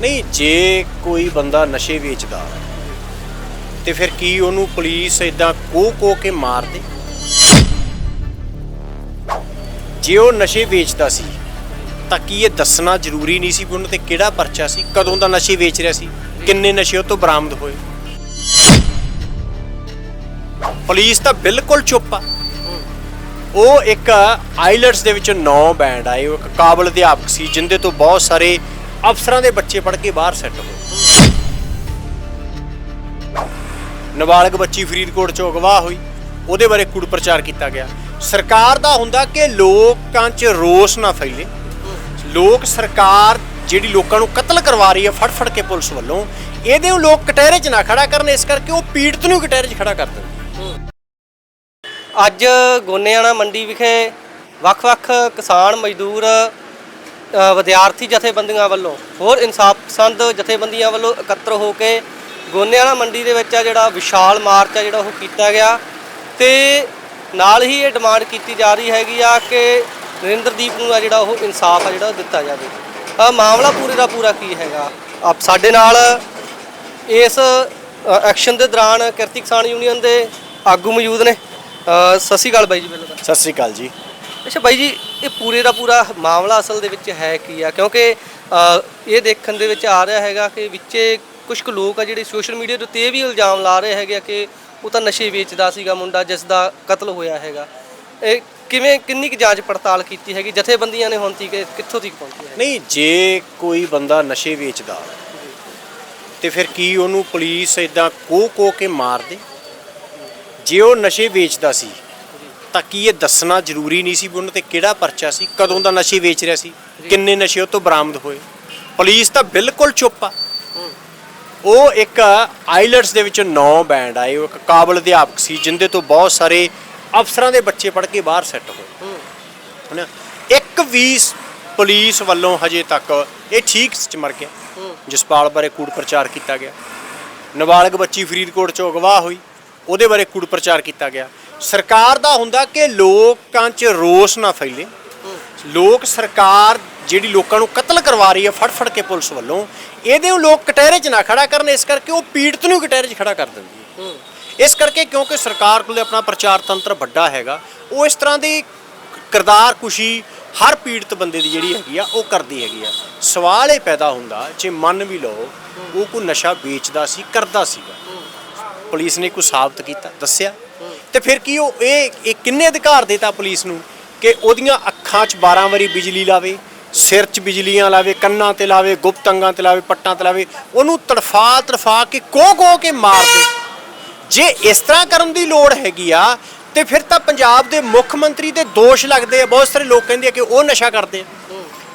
ਨਹੀਂ, ਜੇ ਕੋਈ ਬੰਦਾ ਨਸ਼ੇ ਵੇਚਦਾ ਤੇ ਫਿਰ ਕੀ ਉਹਨੂੰ ਪੁਲਿਸ ਇਦਾਂ ਕੋ ਕੋ ਕੇ ਮਾਰ ਦੇ? ਜੇ ਉਹ ਨਸ਼ੇ ਵੇਚਦਾ ਸੀ, ਤਾਂ ਕੀ ਇਹ ਦੱਸਣਾ ਜ਼ਰੂਰੀ ਨਹੀਂ ਸੀ ਵੀ ਉਹਨਾਂ ਤੇ ਕਿਹੜਾ ਪਰਚਾ ਸੀ? ਕਦੋਂ ਦਾ ਨਸ਼ੇ ਵੇਚ ਰਿਹਾ ਸੀ? ਕਿੰਨੇ ਨਸ਼ੇ ਉਹ ਤੋਂ ਬਰਾਮਦ ਹੋਏ? ਪੁਲਿਸ ਤਾਂ ਬਿਲਕੁਲ ਚੁੱਪ ਆ। ਉਹ ਇੱਕ ਆਈਲਟਸ ਦੇ ਵਿੱਚ ਨੌ ਬੈਂਡ ਆਏ, ਉਹ ਇੱਕ ਕਾਬਲ ਅਧਿਆਪਕ ਸੀ, ਜਿੰਦੇ ਤੋਂ ਬਹੁਤ ਸਾਰੇ ਅਫਸਰਾਂ ਦੇ ਬੱਚੇ ਪੜ੍ਹ ਕੇ ਬਾਹਰ ਸੈੱਟ ਹੋਏ ਨਾਬਾਲਗ ਬੱਚੀ ਫਰੀਦਕੋਟ ਚੋਂ ਅਗਵਾ ਹੋਈ। ਉਹਦੇ ਬਾਰੇ ਕੂੜ ਪ੍ਰਚਾਰ ਕੀਤਾ ਗਿਆ। ਸਰਕਾਰ ਦਾ ਹੁੰਦਾ ਕਿ ਲੋਕਾਂ 'ਚ ਰੋਸ ਨਾ ਫੈਲੇ। ਲੋਕ ਸਰਕਾਰ ਜਿਹੜੀ ਲੋਕਾਂ ਨੂੰ ਕਤਲ ਕਰਵਾ ਰਹੀ ਹੈ ਫੜ ਫੜ ਕੇ ਪੁਲਿਸ ਵੱਲੋਂ, ਇਹਦੇ ਨੂੰ ਲੋਕ ਕਟਹਿਰੇ 'ਚ ਨਾ ਖੜਾ ਕਰਨ, ਇਸ ਕਰਕੇ ਉਹ ਪੀੜਤ ਨੂੰ ਕਟਹਿਰੇ 'ਚ ਖੜਾ ਕਰ ਦਿੰਦੇ ਅੱਜ ਗੋਨੇਆਣਾ ਮੰਡੀ ਵਿਖੇ ਵੱਖ-ਵੱਖ ਕਿਸਾਨ ਮਜ਼ਦੂਰ ਵਿਦਿਆਰਥੀ ਜਥੇਬੰਦੀਆਂ ਵੱਲੋਂ ਹੋਰ ਇਨਸਾਫ ਪਸੰਦ ਜਥੇਬੰਦੀਆਂ ਵੱਲੋਂ ਇਕੱਤਰ ਹੋ ਕੇ ਗੋਨੇਆਣਾ ਮੰਡੀ ਦੇ ਵਿੱਚ ਆ ਜਿਹੜਾ ਵਿਸ਼ਾਲ ਮਾਰਚ ਆ ਜਿਹੜਾ ਉਹ ਕੀਤਾ ਗਿਆ ਤੇ ਨਾਲ ਹੀ ਇਹ ਡਿਮਾਂਡ ਕੀਤੀ ਜਾ ਰਹੀ ਹੈਗੀ ਆ ਕਿ ਨਰਿੰਦਰਦੀਪ ਨੂੰ ਆ ਜਿਹੜਾ ਉਹ ਇਨਸਾਫ ਆ ਜਿਹੜਾ ਉਹ ਦਿੱਤਾ ਜਾਵੇ। ਅ, ਮਾਮਲਾ ਪੂਰੇ ਦਾ ਪੂਰਾ ਕੀ ਹੈਗਾ? ਆਪ ਸਾਡੇ ਨਾਲ ਇਸ ਐਕਸ਼ਨ ਦੇ ਦੌਰਾਨ ਕਿਰਤੀ ਕਿਸਾਨ ਯੂਨੀਅਨ ਦੇ ਆਗੂ ਮੌਜੂਦ ਨੇ। ਸਤਿ ਸ਼੍ਰੀ ਅਕਾਲ ਬਾਈ ਜੀ ਪਹਿਲਾਂ ਤਾਂ। ਸਤਿ ਸ੍ਰੀ ਅਕਾਲ ਜੀ। ਅੱਛਾ ਬਾਈ ਜੀ ਇਹ ਪੂਰੇ ਦਾ ਪੂਰਾ ਮਾਮਲਾ ਅਸਲ ਦੇ ਵਿੱਚ ਹੈ ਕੀ ਆ? ਕਿਉਂਕਿ ਇਹ ਦੇਖਣ ਦੇ ਵਿੱਚ ਆ ਰਿਹਾ ਹੈਗਾ ਕਿ ਵਿੱਚੇ ਕੁਝ ਕੁ ਲੋਕ ਆ ਜਿਹੜੇ ਸੋਸ਼ਲ ਮੀਡੀਆ ਦੇ ਉੱਤੇ ਇਹ ਵੀ ਇਲਜ਼ਾਮ ਲਾ ਰਹੇ ਹੈਗੇ ਆ ਕਿ ਉਹ ਤਾਂ ਨਸ਼ੇ ਵੇਚਦਾ ਸੀਗਾ ਮੁੰਡਾ, ਜਿਸ ਦਾ ਕਤਲ ਹੋਇਆ ਹੈਗਾ। ਇਹ ਕਿਵੇਂ, ਕਿੰਨੀ ਕੁ ਜਾਂਚ ਪੜਤਾਲ ਕੀਤੀ ਹੈਗੀ? ਜਥੇਬੰਦੀਆਂ ਨੇ ਹੁਣ ਤੀਕ ਕਿੱਥੋਂ ਤੱਕ ਪਹੁੰਚੀ ਹੈ? ਨਹੀਂ, ਜੇ ਕੋਈ ਬੰਦਾ ਨਸ਼ੇ ਵੇਚਦਾ ਤੇ ਫਿਰ ਕੀ ਉਹਨੂੰ ਪੁਲਿਸ ਇਦਾਂ ਕੋ ਕੋ ਕੇ ਮਾਰ ਦੇ? ਜੇ ਉਹ ਨਸ਼ੇ ਵੇਚਦਾ ਸੀ ਤਾਂ ਕੀ ਇਹ ਦੱਸਣਾ ਜ਼ਰੂਰੀ ਨਹੀਂ ਸੀ ਵੀ ਉਹਨਾਂ ਤੇ ਕਿਹੜਾ ਪਰਚਾ ਸੀ? ਕਦੋਂ ਦਾ ਨਸ਼ੇ ਵੇਚ ਰਿਹਾ ਸੀ? ਕਿੰਨੇ ਨਸ਼ੇ ਉਹ ਤੋਂ ਬਰਾਮਦ ਹੋਏ? ਪੁਲਿਸ ਤਾਂ ਬਿਲਕੁਲ ਚੁੱਪ ਆ। ਉਹ ਇੱਕ ਆਈਲਟਸ ਦੇ ਵਿੱਚ 9 ਬੈਂਡ ਆਏ, ਉਹ ਇੱਕ ਕਾਬਲ ਅਧਿਆਪਕ ਸੀ, ਜਿੰਦੇ ਤੋਂ ਬਹੁਤ ਸਾਰੇ ਅਫਸਰਾਂ ਦੇ ਬੱਚੇ ਪੜ੍ਹ ਕੇ ਬਾਹਰ ਸੈੱਟ ਹੋਏ। ਹਨਾ? ਇੱਕ ਵੀ ਸ- ਪੁਲਿਸ ਵੱਲੋਂ ਹਜੇ ਤੱਕ ਇਹ ਠੀਕ ਚ ਮਰ ਗਿਆ। ਜਸਪਾਲ ਬਾਰੇ ਕੂੜ ਪ੍ਰਚਾਰ ਕੀਤਾ ਗਿਆ। ਨਾਬਾਲਗ ਬੱਚੀ ਫਰੀਦਕੋਟ ਚੋਂ ਅਗਵਾ ਹੋਈ। ਉਹਦੇ ਬਾਰੇ ਕੂੜ ਪ੍ਰਚਾਰ ਕੀਤਾ ਗਿਆ। ਸਰਕਾਰ ਦਾ ਹੁੰਦਾ ਕਿ ਲੋਕਾਂ 'ਚ ਰੋਸ ਨਾ ਫੈਲੇ। ਲੋਕ ਸਰਕਾਰ ਜਿਹੜੀ ਲੋਕਾਂ ਨੂੰ ਕਤਲ ਕਰਵਾ ਰਹੀ ਹੈ ਫੜ ਫੜ ਕੇ ਪੁਲਿਸ ਵੱਲੋਂ ਇਹਦੇ ਨੂੰ ਲੋਕ ਕਟਹਿਰੇ 'ਚ ਨਾ ਖੜਾ ਕਰਨ ਇਸ ਕਰਕੇ ਉਹ ਪੀੜਤ ਨੂੰ ਕਟਹਿਰੇ 'ਚ ਖੜਾ ਕਰ ਦਿੰਦੀ ਹੈ। ਇਸ ਕਰਕੇ ਕਿਉਂਕਿ ਸਰਕਾਰ ਕੋਲ ਆਪਣਾ ਪ੍ਰਚਾਰ ਤੰਤਰ ਵੱਡਾ ਹੈਗਾ ਉਹ ਇਸ ਤਰ੍ਹਾਂ ਦੀ ਕਿਰਦਾਰ ਕੁਸ਼ੀ ਹਰ ਪੀੜਤ ਬੰਦੇ ਦੀ ਜਿਹੜੀ ਹੈਗੀ ਆ ਉਹ ਕਰਦੀ ਹੈਗੀ ਆ। ਸਵਾਲ ਇਹ ਪੈਦਾ ਹੁੰਦਾ ਜੇ ਮੰਨ ਵੀ ਲਓ ਉਹ ਕੋਈ ਨਸ਼ਾ ਵੇਚਦਾ ਸੀ ਕਰਦਾ ਸੀਗਾ। ਪੁਲਿਸ ਨੇ ਕੋਈ ਸਾਬਤ ਕੀਤਾ ਦੱਸਿਆ। ਤੇ ਫਿਰ ਕੀ ਉਹ ਇਹ ਇਹ ਕਿੰਨੇ ਅਧਿਕਾਰ ਦੇਤਾ ਪੁਲਿਸ ਨੂੰ ਕਿ ਉਹਦੀਆਂ ਅੱਖਾਂ 'ਚ 12 ਵਾਰੀ ਬਿਜਲੀ ਲਾਵੇ, ਸਿਰ 'ਚ ਬਿਜਲੀਆਂ ਲਾਵੇ, ਕੰਨਾਂ ਤੇ ਲਾਵੇ, ਗੁਪਤ ਅੰਗਾਂ ਤੇ ਲਾਵੇ, ਪੱਟਾਂ ਤੇ ਲਾਵੇ, ਉਹਨੂੰ ਤੜਫਾ ਤੜਫਾ ਕੇ ਕੋ ਕੋ ਕੇ ਮਾਰ ਦੇ। ਜੇ ਇਸ ਤਰ੍ਹਾਂ ਕਰਨ ਦੀ ਲੋੜ ਹੈਗੀ ਆ, ਤੇ ਫਿਰ ਤਾਂ ਪੰਜਾਬ ਦੇ ਮੁੱਖ ਮੰਤਰੀ ਤੇ ਦੋਸ਼ ਲੱਗਦੇ ਆ, ਬਹੁਤ ਸਾਰੇ ਲੋਕ ਕਹਿੰਦੇ ਆ ਕਿ ਉਹ ਨਸ਼ਾ ਕਰਦੇ ਆ।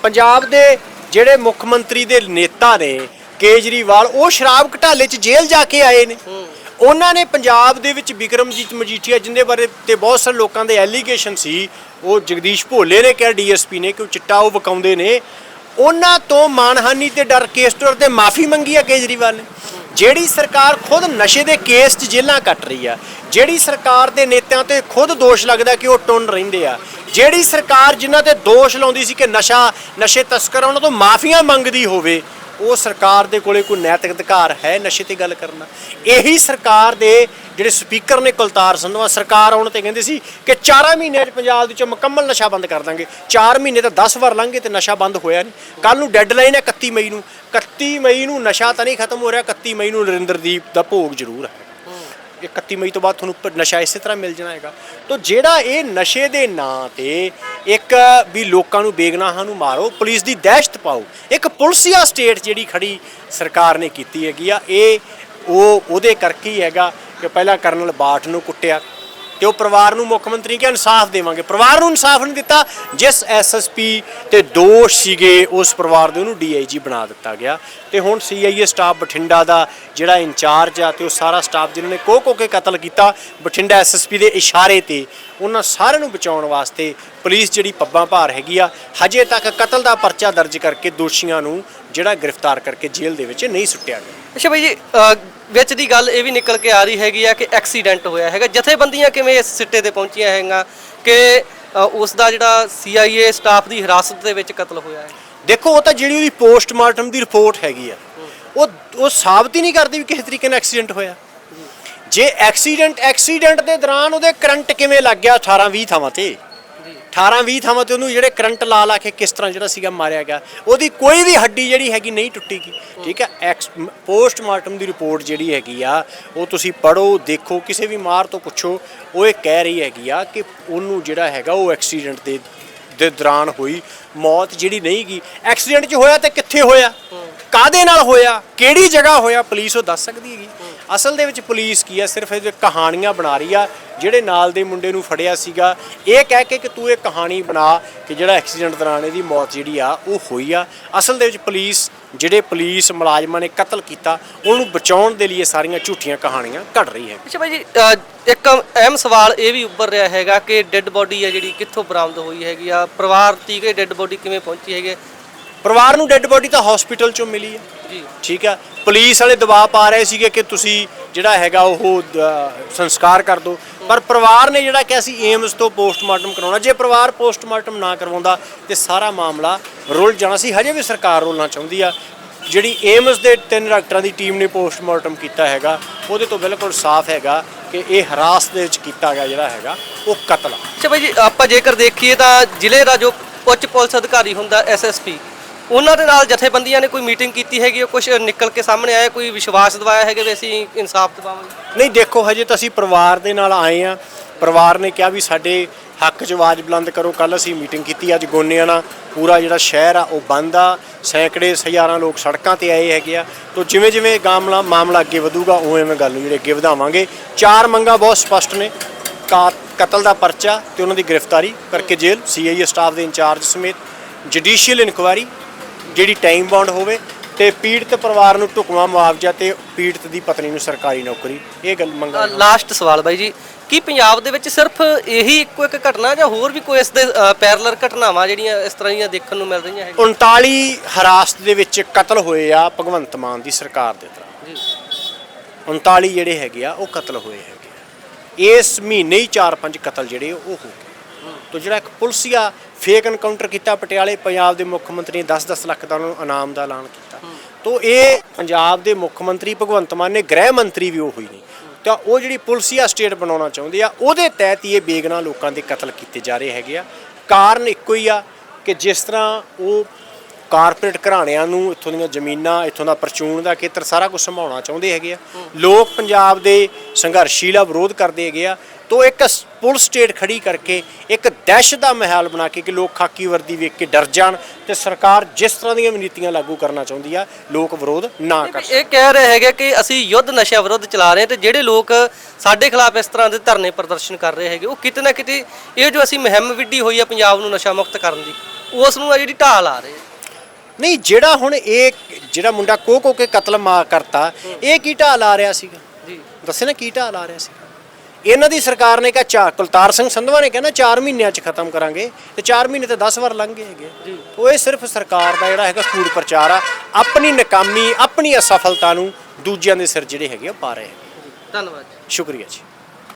ਪੰਜਾਬ ਦੇ ਜਿਹੜੇ ਮੁੱਖ ਮੰਤਰੀ ਦੇ ਨੇਤਾ ਨੇ ਕੇਜਰੀਵਾਲ, ਉਹ ਸ਼ਰਾਬ ਘਟਾਲੇ 'ਚ ਜੇਲ੍ਹ ਜਾ ਕੇ ਆਏ ਨੇ। ਉਹਨਾਂ ਨੇ ਪੰਜਾਬ ਦੇ ਵਿੱਚ ਵਿਕਰਮਜੀਤ ਮਜੀਠੀਆ, ਜਿੰਦੇ ਬਾਰੇ ਤੇ ਬਹੁਤ ਸਾਰੇ ਲੋਕਾਂ ਦੇ ਐਲੀਗੇਸ਼ਨ ਸੀ, ਉਹ ਜਗਦੀਸ਼ ਭੋਲੇ ਨੇ ਕਿਹਾ, ਡੀਐਸਪੀ ਨੇ, ਕਿ ਉਹ ਚਿੱਟਾ ਉਹ ਵਕਾਉਂਦੇ ਨੇ। ਉਹਨਾਂ ਤੋਂ ਮਾਨਹਾਨੀ ਤੇ ਡਰ ਕੇਸ ਤੋਂ ਤੇ ਮਾਫੀ ਮੰਗੀ ਆ ਕੇਜਰੀਵਾਲ ਨੇ। ਜਿਹੜੀ ਸਰਕਾਰ ਖੁਦ ਨਸ਼ੇ ਦੇ ਕੇਸ 'ਚ ਜੇਲ੍ਹਾਂ ਕੱਟ ਰਹੀ ਆ, ਜਿਹੜੀ ਸਰਕਾਰ ਦੇ ਨੇਤਿਆਂ ਤੇ ਖੁਦ ਦੋਸ਼ ਲੱਗਦਾ ਕਿ ਉਹ ਟੁੰਨ ਰਹਿੰਦੇ ਆ, ਜਿਹੜੀ ਸਰਕਾਰ ਜਿਨ੍ਹਾਂ ਤੇ ਦੋਸ਼ ਲਾਉਂਦੀ ਸੀ ਕਿ ਨਸ਼ਾ, ਨਸ਼ੇ ਤਸਕਰ, ਉਹਨਾਂ ਤੋਂ ਮਾਫੀਆਂ ਮੰਗਦੀ ਹੋਵੇ ਉਹ ਸਰਕਾਰ ਦੇ ਕੋਲੇ ਕੋਈ ਨੈਤਿਕ ਅਧਿਕਾਰ ਹੈ ਨਸ਼ੇ ਤੇ ਗੱਲ ਕਰਨਾ ਇਹੀ ਸਰਕਾਰ ਦੇ ਜਿਹੜੇ ਸਪੀਕਰ ਨੇ ਕੁਲਤਾਰ ਸੰਧਵਾ ਸਰਕਾਰ ਆਉਣ ਤੇ ਕਹਿੰਦੇ ਸੀ ਕਿ 4 ਮਹੀਨਿਆਂ 'ਚ ਪੰਜਾਬ ਦੇ ਵਿੱਚ ਮੁਕੰਮਲ ਨਸ਼ਾ ਬੰਦ ਕਰ ਦਾਂਗੇ। 4 ਮਹੀਨੇ ਤਾਂ 10 ਵਾਰ ਲੰਘੇ ਤੇ ਨਸ਼ਾ ਬੰਦ ਹੋਇਆ ਨਹੀਂ ਕੱਲ ਨੂੰ ਡੈਡਲਾਈਨ ਹੈ 31 ਮਈ ਨੂੰ। 31 ਮਈ ਨੂੰ ਨਸ਼ਾ ਤਾਂ ਨਹੀਂ ਖਤਮ ਹੋ ਰਿਹਾ 31 ਮਈ ਨੂੰ ਨਰਿੰਦਰਦੀਪ ਦਾ ਭੋਗ ਜ਼ਰੂਰ ਹੈ। 31 ਮਈ ਤੋਂ ਬਾਅਦ ਤੁਹਾਨੂੰ ਉੱਪਰ ਨਸ਼ਾ ਇਸੇ ਤਰ੍ਹਾਂ ਮਿਲ ਜਾਣਾ ਹੈਗਾ ਤੋਂ ਜਿਹੜਾ ਇਹ ਨਸ਼ੇ ਦੇ ਨਾਂ ਤੇ ਇੱਕ ਵੀ ਲੋਕਾਂ ਨੂੰ ਬੇਗਨਾਹਾਂ ਨੂੰ ਮਾਰੋ, ਪੁਲਿਸ ਦੀ ਦਹਿਸ਼ਤ ਪਾਓ, ਇੱਕ ਪੁਲਸੀਆ ਸਟੇਟ ਜਿਹੜੀ ਖੜੀ ਸਰਕਾਰ ਨੇ ਕੀਤੀ ਹੈਗੀ ਆ, ਇਹ ਉਹ ਉਹਦੇ ਕਰਕੇ ਹੀ ਹੈਗਾ ਕਿ ਪਹਿਲਾਂ ਕਰਨਲ ਬਾਠ ਨੂੰ ਕੁੱਟਿਆ ਤੇ ਉਹ ਪਰਿਵਾਰ ਨੂੰ ਮੁੱਖ ਮੰਤਰੀ ਕਿ ਇਨਸਾਫ ਦੇਵਾਂਗੇ। ਪਰਿਵਾਰ ਨੂੰ ਇਨਸਾਫ ਨਹੀਂ ਦਿੱਤਾ, ਜਿਸ ਐਸਐਸਪੀ ਤੇ ਦੋਸ਼ ਸੀਗੇ, ਉਸ ਪਰਿਵਾਰ ਦੇ ਉਹਨੂੰ ਡੀਆਈਜੀ ਬਣਾ ਦਿੱਤਾ ਗਿਆ। ਤੇ ਹੁਣ ਸੀਆਈਏ ਸਟਾਫ ਬਠਿੰਡਾ ਦਾ ਜਿਹੜਾ ਇੰਚਾਰਜ ਆ ਤੇ ਉਹ ਸਾਰਾ ਸਟਾਫ ਜਿਨ੍ਹਾਂ ਨੇ ਕੋ ਕੋ ਕੇ ਕਤਲ ਕੀਤਾ, ਬਠਿੰਡਾ ਐਸਐਸਪੀ ਦੇ ਇਸ਼ਾਰੇ ਤੇ ਉਹਨਾਂ ਸਾਰਿਆਂ ਨੂੰ ਬਚਾਉਣ ਵਾਸਤੇ ਪੁਲਿਸ ਜਿਹੜੀ ਪੱਬਾਂ ਭਾਰ ਹੈਗੀ ਆ, ਹਜੇ ਤੱਕ ਕਤਲ ਦਾ ਪਰਚਾ ਦਰਜ ਕਰਕੇ ਦੋਸ਼ੀਆਂ ਨੂੰ ਜਿਹੜਾ ਗ੍ਰਿਫਤਾਰ ਕਰਕੇ ਜੇਲ੍ਹ ਦੇ ਵਿੱਚ ਨਹੀਂ ਸੁੱਟਿਆ ਗਿਆ। ਅੱਛਾ ਬਾਈ ਜੀ ਵਿੱਚ ਦੀ ਗੱਲ ਇਹ ਵੀ ਨਿਕਲ ਕੇ ਆ ਰਹੀ ਹੈਗੀ ਆ ਕਿ ਐਕਸੀਡੈਂਟ ਹੋਇਆ ਹੈਗਾ। ਜਥੇਬੰਦੀਆਂ ਕਿਵੇਂ ਇਸ ਸਿੱਟੇ ਤੇ ਪਹੁੰਚੀਆਂ ਹੈਗੀਆਂ ਕਿ ਅ, ਉਸ ਦਾ ਜਿਹੜਾ ਸੀਆਈਏ ਸਟਾਫ ਦੀ ਹਿਰਾਸਤ ਦੇ ਵਿੱਚ ਕਤਲ ਹੋਇਆ ਹੈ? ਦੇਖੋ ਉਹ ਤਾਂ ਜਿਹੜੀ ਉਹਦੀ ਪੋਸਟਮਾਰਟਮ ਦੀ ਰਿਪੋਰਟ ਹੈਗੀ ਆ ਉਹ ਉਹ ਸਾਬਤ ਹੀ ਨਹੀਂ ਕਰਦੀ ਵੀ ਕਿਸੇ ਤਰੀਕੇ ਨਾਲ ਐਕਸੀਡੈਂਟ ਹੋਇਆ। ਜੇ ਐਕਸੀਡੈਂਟ ਐਕਸੀਡੈਂਟ ਦੇ ਦੌਰਾਨ ਉਹਦੇ ਕਰੰਟ ਕਿਵੇਂ ਲੱਗ ਗਿਆ 18 20 ਥਾਵਾਂ ਤੇ ਜੀ 18 20 ਥਾਵਾਂ ਤੇ ਉਹਨੂੰ ਜਿਹੜੇ ਕਰੰਟ ਲਾ ਲਾ ਕੇ ਕਿਸ ਤਰ੍ਹਾਂ ਜਿਹੜਾ ਸੀਗਾ ਮਾਰਿਆ ਗਿਆ ਉਹਦੀ ਕੋਈ ਵੀ ਹੱਡੀ ਜਿਹੜੀ ਹੈਗੀ ਨਹੀਂ ਟੁੱਟੀਗੀ ਠੀਕ ਹੈ? ਐਕਸ ਪੋਸਟਮਾਰਟਮ ਦੀ ਰਿਪੋਰਟ ਜਿਹੜੀ ਹੈਗੀ ਆ ਉਹ ਤੁਸੀਂ ਪੜੋ ਦੇਖੋ ਕਿਸੇ ਵੀ ਮਾਰ ਤੋਂ ਪੁੱਛੋ ਉਹ ਇਹ ਕਹਿ ਰਹੀ ਹੈਗੀ ਆ ਕਿ ਉਹਨੂੰ ਜਿਹੜਾ ਹੈਗਾ ਉਹ ਐਕਸੀਡੈਂਟ ਦੇ ਦੇ ਦੌਰਾਨ ਹੋਈ ਮੌਤ ਜਿਹੜੀ ਨਹੀਂ ਗਈ ਐਕਸੀਡੈਂਟ 'ਚ ਹੋਇਆ ਤੇ ਕਿੱਥੇ ਹੋਇਆ? ਕਾਦੇ ਨਾਲ ਹੋਇਆ? ਕਿਹੜੀ ਜਗ੍ਹਾ ਹੋਇਆ? ਪੁਲਿਸ ਉਹ ਦੱਸ ਸਕਦੀ ਹੈਗੀ। ਅਸਲ ਦੇ ਵਿੱਚ ਪੁਲਿਸ ਕੀ ਆ ਸਿਰਫ ਇਹ ਕਹਾਣੀਆਂ ਬਣਾ ਰਹੀ ਆ ਜਿਹੜੇ ਨਾਲ ਦੇ ਮੁੰਡੇ ਨੂੰ ਫੜਿਆ ਸੀਗਾ। ਇਹ ਕਹਿ ਕੇ ਕਿ ਤੂੰ ਇਹ ਕਹਾਣੀ ਬਣਾ ਕਿ ਜਿਹੜਾ ਐਕਸੀਡੈਂਟ ਦੌਰਾਨ ਇਹਦੀ ਮੌਤ ਜਿਹੜੀ ਆ ਉਹ ਹੋਈ ਆ। ਅਸਲ ਦੇ ਵਿੱਚ ਪੁਲਿਸ ਜਿਹੜੇ ਪੁਲਿਸ ਮੁਲਾਜ਼ਮਾਂ ਨੇ ਕਤਲ ਕੀਤਾ ਉਹਨੂੰ ਬਚਾਉਣ ਦੇ ਲਈ ਇਹ ਸਾਰੀਆਂ ਝੂਠੀਆਂ ਕਹਾਣੀਆਂ ਘੜ ਰਹੀ ਹੈ। ਅੱਛਾ ਭਾਈ ਜੀ ਇੱਕ ਅਹਿਮ ਸਵਾਲ ਇਹ ਵੀ ਉੱਭਰ ਰਿਹਾ ਹੈਗਾ ਕਿ ਡੈੱਡ ਬੋਡੀ ਹੈ ਜਿਹੜੀ ਕਿੱਥੋਂ ਬਰਾਮਦ ਹੋਈ ਹੈਗੀ ਆ? ਪਰਿਵਾਰ ਤੀਕ ਡੈੱਡ ਬੋਡੀ ਕਿਵੇਂ ਪਹੁੰਚੀ ਹੈਗੀ? ਹੈ? ਪਰਿਵਾਰ ਨੂੰ ਡੈੱਡ ਬੋਡੀ ਤਾਂ ਹਸਪੀਟਲ ਚੋਂ ਮਿਲੀ ਆ। ਜੀ ਠੀਕ ਆ ਪੁਲਿਸ ਵਾਲੇ ਦਬਾਅ ਪਾ ਰਹੇ ਸੀਗੇ ਕਿ ਤੁਸੀਂ ਜਿਹੜਾ ਹੈਗਾ ਉਹ ਸੰਸਕਾਰ ਕਰ ਦਿਓ। ਪਰ ਪਰਿਵਾਰ ਨੇ ਜਿਹੜਾ ਕਿਹਾ ਸੀ ਏਮਸ ਤੋਂ ਪੋਸਟਮਾਰਟਮ ਕਰਾਉਣਾ। ਜੇ ਪਰਿਵਾਰ ਪੋਸਟਮਾਰਟਮ ਨਾ ਕਰਵਾਉਂਦਾ ਤੇ ਸਾਰਾ ਮਾਮਲਾ ਰੁਲ ਜਾਣਾ ਸੀ। ਹਜੇ ਵੀ ਸਰਕਾਰ ਰੋਲਣਾ ਚਾਹੁੰਦੀ ਆ। ਜਿਹੜੀ ਏਮਸ ਦੇ ਤਿੰਨ ਡਾਕਟਰਾਂ ਦੀ ਟੀਮ ਨੇ ਪੋਸਟਮਾਰਟਮ ਕੀਤਾ ਹੈਗਾ ਉਹਦੇ ਤੋਂ ਬਿਲਕੁਲ ਸਾਫ਼ ਹੈਗਾ ਕਿ ਇਹ ਹਰਾਸ ਦੇ ਵਿੱਚ ਕੀਤਾ ਗਿਆ ਜਿਹੜਾ ਹੈਗਾ ਉਹ ਕਤਲ ਆ। ਅੱਛਾ ਭਾਈ ਜੀ ਆਪਾਂ ਜੇਕਰ ਦੇਖੀਏ ਤਾਂ ਜ਼ਿਲ੍ਹੇ ਦਾ ਜੋ ਉੱਚ ਪੁਲਿਸ ਅਧਿਕਾਰੀ ਹੁੰਦਾ ਐਸਐਸਪੀ ਉਹਨਾਂ ਦੇ ਨਾਲ ਜਥੇਬੰਦੀਆਂ ਨੇ ਕੋਈ ਮੀਟਿੰਗ ਕੀਤੀ ਹੈਗੀ ਕੁਝ ਨਿਕਲ ਕੇ ਸਾਹਮਣੇ ਆਇਆ? ਕੋਈ ਵਿਸ਼ਵਾਸ ਦਿਵਾਇਆ ਹੈਗਾ ਵੀ ਅਸੀਂ ਇਨਸਾਫ ਦਿਵਾਵਾਂਗੇ? ਨਹੀਂ, ਦੇਖੋ, ਹਜੇ ਤਾਂ ਅਸੀਂ ਪਰਿਵਾਰ ਦੇ ਨਾਲ ਆਏ ਆ ਪਰਿਵਾਰ ਨੇ ਕਿਹਾ ਵੀ ਸਾਡੇ ਹੱਕ 'ਚ ਆਵਾਜ਼ ਬੁਲੰਦ ਕਰੋ। ਕੱਲ ਅਸੀਂ ਮੀਟਿੰਗ ਕੀਤੀ, ਅੱਜ ਗੋਨਿਆਂ ਨਾਲ ਪੂਰਾ ਜਿਹੜਾ ਸ਼ਹਿਰ ਆ, ਉਹ ਬੰਦ ਆ। ਸੈਂਕੜੇ, ਹਜ਼ਾਰਾਂ ਲੋਕ ਸੜਕਾਂ ਤੇ ਆਏ ਹੈਗੇ ਆ। ਤੋਂ ਜਿਵੇਂ ਜਿਵੇਂ ਗਾਮਲਾ, ਮਾਮਲਾ ਅੱਗੇ ਵਧੂਗਾ ਉਵੇਂ ਉਵੇਂ ਗੱਲ ਨੂੰ ਜਿਹੜੇ ਅੱਗੇ ਵਧਾਵਾਂਗੇ। ਚਾਰ ਮੰਗਾਂ ਬਹੁਤ ਸਪਸ਼ਟ ਨੇ। ਕਾ- ਕਤਲ ਦਾ ਪਰਚਾ ਤੇ ਉਹਨਾਂ ਦੀ ਗ੍ਰਿਫਤਾਰੀ ਕਰਕੇ ਜੇਲ੍ਹ ਸੀਆਈਏ ਸਟਾਫ ਦੇ ਇੰਚਾਰਜ ਸਮੇਤ ਜੁਡੀਸ਼ੀਅਲ ਇਨਕੁਆਇਰੀ। ਜਿਹੜੀ ਟਾਈਮ ਬਾਉਂਡ ਹੋਵੇ ਤੇ ਪੀੜਤ ਪਰਿਵਾਰ ਨੂੰ ਢੁਕਵਾਂ ਮੁਆਵਜ਼ਾ ਤੇ ਪੀੜਤ ਦੀ ਪਤਨੀ ਨੂੰ ਸਰਕਾਰੀ ਨੌਕਰੀ ਇਹ ਗੱਲ ਮੰਗਾਂ ਲਾਸਟ ਸਵਾਲ ਬਾਈ ਜੀ ਕੀ ਪੰਜਾਬ ਦੇ ਵਿੱਚ ਸਿਰਫ ਇਹੀ ਇੱਕੋ ਇੱਕ ਘਟਨਾ ਜਾਂ ਹੋਰ ਵੀ ਕੋਈ ਇਸ ਦੇ ਪੈਰਲਰ ਘਟਨਾਵਾਂ ਜਿਹੜੀਆਂ ਇਸ ਤਰ੍ਹਾਂ ਦੀਆਂ ਦੇਖਣ ਨੂੰ ਮਿਲ ਰਹੀਆਂ ਹੈਗੀਆਂ? 39 ਹਰਾਸਤ ਦੇ ਵਿੱਚ ਕਤਲ ਹੋਏ ਆ ਭਗਵੰਤ ਮਾਨ ਦੀ ਸਰਕਾਰ ਦੇ ਤਰ੍ਹਾਂ। ਜੀ। 39 ਜਿਹੜੇ ਹੈਗੇ ਆ ਉਹ ਕਤਲ ਹੋਏ ਹੈਗੇ ਆ। ਇਸ ਮਹੀਨੇ ਹੀ 4-5 ਕਤਲ ਜਿਹੜੇ ਉਹ ਹੋ ਗਏ। ਤੋ ਜਿਹੜਾ ਇੱਕ ਪੁਲਸੀਆ ਫੇਕ ਐਨਕਾਊਂਟਰ ਕੀਤਾ ਪਟਿਆਲੇ, ਪੰਜਾਬ ਦੇ ਮੁੱਖ ਮੰਤਰੀ ਨੇ 10-10 ਲੱਖ ਦਾ ਉਹਨਾਂ ਨੂੰ ਇਨਾਮ ਦਾ ਐਲਾਨ ਕੀਤਾ। ਤੋ ਇਹ ਪੰਜਾਬ ਦੇ ਮੁੱਖ ਮੰਤਰੀ ਭਗਵੰਤ ਮਾਨ ਨੇ ਗ੍ਰਹਿ ਮੰਤਰੀ ਵੀ ਉਹ ਹੋਈ ਨੇ ਤਾਂ ਉਹ ਜਿਹੜੀ ਪੁਲਸੀਆ ਸਟੇਟ ਬਣਾਉਣਾ ਚਾਹੁੰਦੇ ਆ, ਉਹਦੇ ਤਹਿਤ ਹੀ ਇਹ ਬੇਗਨਾ ਲੋਕਾਂ ਦੇ ਕਤਲ ਕੀਤੇ ਜਾ ਰਹੇ ਹੈਗੇ ਆ। ਕਾਰਨ ਇੱਕੋ ਹੀ ਆ ਕਿ ਜਿਸ ਤਰ੍ਹਾਂ ਉਹ ਕਾਰਪੋਰੇਟ ਘਰਾਣਿਆਂ ਨੂੰ ਇੱਥੋਂ ਦੀਆਂ ਜ਼ਮੀਨਾਂ ਇੱਥੋਂ ਦਾ ਪਰਚੂਨ ਦਾ ਖੇਤਰ ਸਾਰਾ ਕੁਝ ਸੰਭਾਉਣਾ ਚਾਹੁੰਦੇ ਹੈਗੇ ਆ। ਲੋਕ ਪੰਜਾਬ ਦੇ ਸੰਘਰਸ਼ੀਲਾ ਵਿਰੋਧ ਕਰਦੇ ਹੈਗੇ ਆ। ਤੋਂ ਇੱਕ ਪੁਲਿਸ ਸਟੇਟ ਖੜੀ ਕਰਕੇ ਇੱਕ ਦਹਿਸ਼ਤ ਦਾ ਮਾਹੌਲ ਬਣਾ ਕੇ ਕਿ ਲੋਕ ਖਾਕੀ ਵਰਦੀ ਵੇਖ ਕੇ ਡਰ ਜਾਣ ਤੇ ਸਰਕਾਰ ਜਿਸ ਤਰ੍ਹਾਂ ਦੀਆਂ ਨੀਤੀਆਂ ਲਾਗੂ ਕਰਨਾ ਚਾਹੁੰਦੀ ਆ ਲੋਕ ਵਿਰੋਧ ਨਾ ਕਰ ਇਹ ਕਹਿ ਰਹੇ ਹੈਗੇ ਕਿ ਅਸੀਂ ਯੁੱਧ ਨਸ਼ਾ ਵਿਰੁੱਧ ਚਲਾ ਰਹੇ ਤੇ ਜਿਹੜੇ ਲੋਕ ਸਾਡੇ ਖਿਲਾਫ ਇਸ ਤਰ੍ਹਾਂ ਦੇ ਧਰਨੇ ਪ੍ਰਦਰਸ਼ਨ ਕਰ ਰਹੇ ਹੈਗੇ ਉਹ ਕਿਤੇ ਨਾ ਕਿਤੇ ਇਹ ਜੋ ਅਸੀਂ ਮੁਹਿੰਮ ਵਿੱਢੀ ਹੋਈ ਆ ਪੰਜਾਬ ਨੂੰ ਨਸ਼ਾ ਮੁਕਤ ਕਰਨ ਦੀ ਉਸ ਨੂੰ ਆ ਜਿਹੜੀ ਢਾਲ ਆ ਰਹੀ ਹੈ ਨਹੀਂ ਜਿਹੜਾ ਹੁਣ ਇਹ ਜਿਹੜਾ ਮੁੰਡਾ ਕੋ ਕੋ ਕੇ ਕਤਲ ਮਾ ਕਰਤਾ ਇਹ ਕੀ ਢਾਲ ਆ ਰਿਹਾ ਸੀਗਾ? ਜੀ। ਦੱਸੇ ਨਾ ਕੀ ਢਾਲ ਆ ਰਿਹਾ ਸੀ ਇਹਨਾਂ ਦੀ ਸਰਕਾਰ ਨੇ ਕਿਹਾ ਚਾ ਕੁਲਤਾਰ ਸਿੰਘ ਸੰਧਵਾ ਨੇ ਕਹਿੰਦਾ 4 ਮਹੀਨਿਆਂ 'ਚ ਖਤਮ ਕਰਾਂਗੇ ਤੇ 4 ਮਹੀਨੇ ਤੇ 10 ਵਾਰ ਲੰਘ ਗਏ ਹੈਗੇ। ਜੀ। ਉਹ ਇਹ ਸਿਰਫ ਸਰਕਾਰ ਦਾ ਜਿਹੜਾ ਹੈਗਾ ਕੂੜ ਪ੍ਰਚਾਰ ਆ ਆਪਣੀ ਨਾਕਾਮੀ ਆਪਣੀ ਅਸਫਲਤਾ ਨੂੰ ਦੂਜਿਆਂ ਦੇ ਸਿਰ ਜਿਹੜੇ ਹੈਗੇ ਆ ਪਾ ਰਹੇ ਹੈਗੇ। ਧੰਨਵਾਦ ਸ਼ੁਕਰੀਆ ਜੀ।